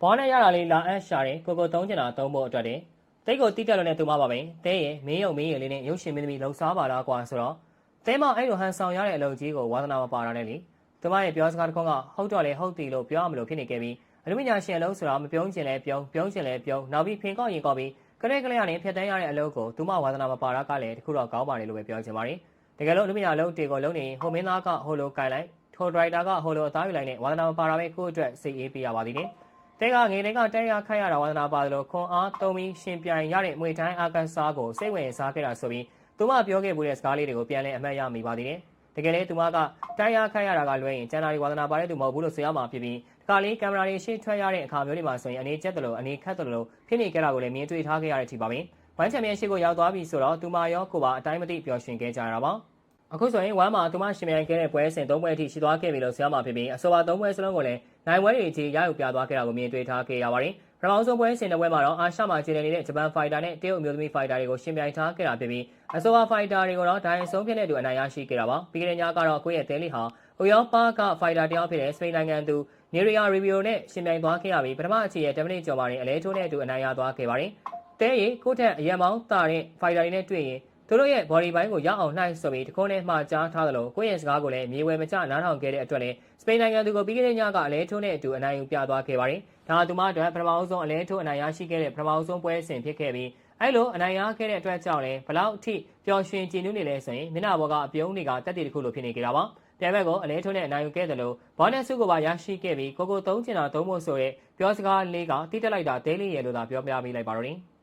ဘောနဲ့ရတာလေးလာအပ်ရှာတယ်ကိုကိုသုံးချင်တာသုံးဖို့အတွက်တင်တိတ်ကိုတိတက်လို့နဲ့သူမပါပဲတဲရဲ့မင်းယုံမင်းရလေးနဲ့ရုပ်ရှင်မင်းသမီးလှုပ်ရှားပါလားကွာဆိုတော့တဲမအဲ့လိုဟန်ဆောင်ရတဲ့အလုပ်ကြီးကိုဝါသနာမပါတာနဲ့လေသူမရဲ့ပြောစကားတစ်ခုကဟုတ်တော့လေဟုတ်တယ်လို့ပြောရမလို့ဖြစ်နေခဲ့ပြီးအလူမညာရှင်အလုပ်ဆိုတော့မပြုံးချင်လဲပြုံးပြုံးချင်လဲပြုံးနောက်ပြီးဖင်ကောက်ရင်ကောက်ပြီးကလေးကလေးကနေဖြတ်တန်းရတဲ့အလုပ်ကိုသူမဝါသနာမပါတာကလည်းတခုတော့ကောင်းပါတယ်လို့ပဲပြောချင်ပါတယ်တကယ်လို့အလူမညာအလုပ်တွေကိုလုံးနေဟိုမင်းသားကဟိုလိုကင်လိုက်ထိုဒရိုက်တာကဟိုလိုအသားယူလိုက်နဲ့ဝါသနာမပါတာပဲကိုယ့်အတွက်စိတ်အေးပေးရပါသေးတယ် တဲကငေတွေကတဲရခိုက်ရတာဝါသနာပါတယ်လို့ခွန်အားသုံးပြီးရှင်ပြိုင်ရတဲ့မွေတိုင်းအာကန်စားကိုစိတ်ဝင်စားခဲ့တာဆိုပြီးသူမပြောခဲ့မှုတဲ့စကားလေးတွေကိုပြန်လည်အမှတ်ရမိပါသေးတယ်တကယ်လေသူမကတိုင်းရခိုက်ရတာကလွဲရင်ကျန်တာတွေဝါသနာပါတဲ့သူမဟုတ်ဘူးလို့ဆိုရမှာဖြစ်ပြီးဒီကလေးကင်မရာတွေရှေ့ထွက်ရတဲ့အခါမျိုးတွေမှာဆိုရင်အနေကျက်တယ်လို့အနေခတ်တယ်လို့ဖြစ်နေကြတာကိုလည်းမြင်တွေ့ထားခဲ့ရတဲ့အထိပါပဲဝမ်ချန်ပီယံရှစ်ကိုရောက်သွားပြီဆိုတော့သူမရောကိုပါအတိုင်းမသိပျော်ရွှင်ခဲ့ကြရတာပါ အခုဆိုရင်ဝမ်မှာသူမရှင်မြိုင်ခဲ့တဲ့ပွဲစဉ်၃ပွဲအထိရှိသွားခဲ့ပြီလို့ဆိုရမှာဖြစ်ပြီးအဆိုပါ၃ပွဲစလုံးကိုလည်းနိုင်ပွဲတွေကြီးရယူပြသွားခဲ့တာကိုမြင်တွေ့ထားခဲ့ရပါတယ်ပထမဆုံးပွဲစဉ်တစ်ပွဲမှာတော့အာရှမှာကျင်းနေတဲ့ဂျပန်ဖိုက်တာနဲ့တရုတ်အမျိုးသမီးဖိုက်တာတွေကိုရှင်ပြိုင်ထားခဲ့တာဖြစ်ပြီးအဆိုပါဖိုက်တာတွေကိုတော့ဒိုင်ဆုံးဖြစ်တဲ့သူအနိုင်ရရှိခဲ့တာပါပြီးခဲ့တဲ့ညကတော့ကိုယ့်ရဲ့တဲလေးဟာဥရောပကဖိုက်တာတယောက်ဖြစ်တဲ့စပိန်နိုင်ငံသူနေရီယာရီဗီယိုနဲ့ရှင်ပြိုင်သွားခဲ့ရပြီးပထမအချီရဲ့10မိနစ်ကျော်မှာနေအလဲထိုးနဲ့အတူအနိုင်ရသွားခဲ့ပါတယ်တဲရီကိုယ့်ထက်အရင်မောင်းတာတဲ့ဖိုက်တာတွေနဲ့တွေ့ရင် သူတို့ရဲ့ body ဘိုင်းကိုရအောင်နှိုက်ဆိုပြီးတခုံးနဲ့မှာကြားထားသလိုကိုယ့်ရဲ့စကားကိုလည်းမြေဝဲမကျနားထောင်ခဲ့တဲ့အတွက်လည်းစပိန်နိုင်ငံသူကိုပြီးခဲ့တဲ့ညကအလဲထိုးနဲ့အတူအနိုင်ယူပြသွားခဲ့ပါတယ်။ဒါကသူမအတွက်ပထမဆုံးအလဲထိုးအနိုင်ရရှိခဲ့တဲ့ပထမဆုံးပွဲစဉ်ဖြစ်ခဲ့ပြီးအဲ့လိုအနိုင်ရခဲ့တဲ့အတွက်ကြောင့်လည်းဘလောက်အထိပျော်ရွှင်ကြည်နူးနေလဲဆိုရင်မျက်နှာပေါ်ကအပြုံးတွေကတက်တည်တစ်ခုလိုဖြစ်နေကြတာပါ။ပြန်ဘက်ကိုအလဲထိုးနဲ့အနိုင်ယူခဲ့တယ်လို့ဘောနက်စုကိုပါရရှိခဲ့ပြီးကိုကိုသုံးချင်တာသုံးဖို့ဆိုရဲပြောစကားလေးကတိတက်လိုက်တာဒဲလေးရဲ့လို့သာပြောပြပေးလိုက်ပါတော့တယ်။